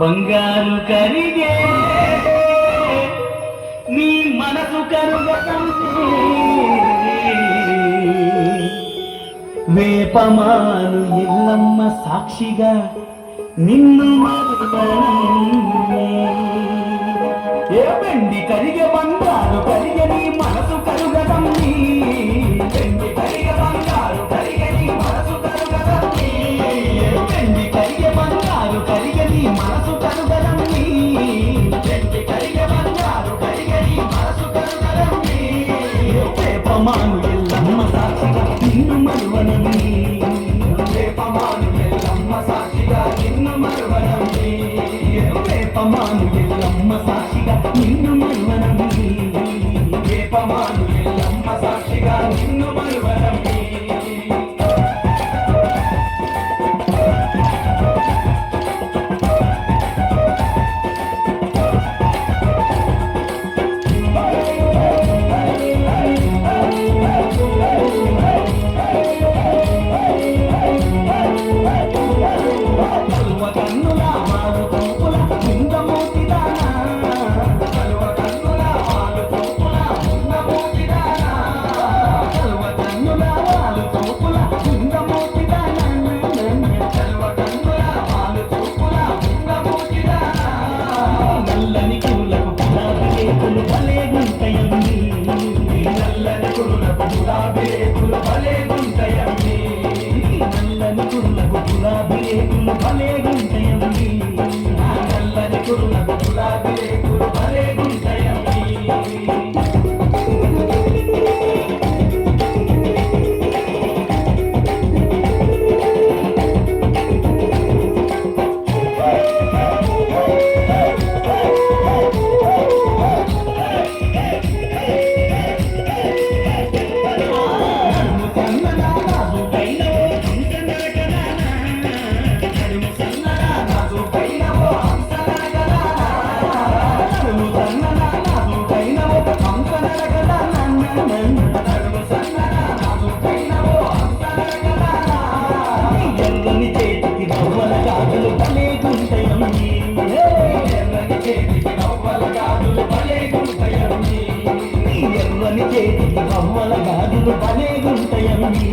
ಬಂಗಾರು ಕರಿಗೆ. ನೀ ಮನಸು ಕರು ವೇಪಮಾನು ಎಲ್ಲಮ್ಮ ಸಾಕ್ಷಿಗ ನಿನ್ನ ಮಾತು మాను ఎల్లమ్మ సాక్షిగా నిన్ను మరువను రేపమాను ఎల్లమ్మ సాక్షిగా నిన్ను మరువను రేపమాను ఎల్లమ్మ సాక్షిగా గులాబీ గులబలే పనులు భలే ఉంటాయని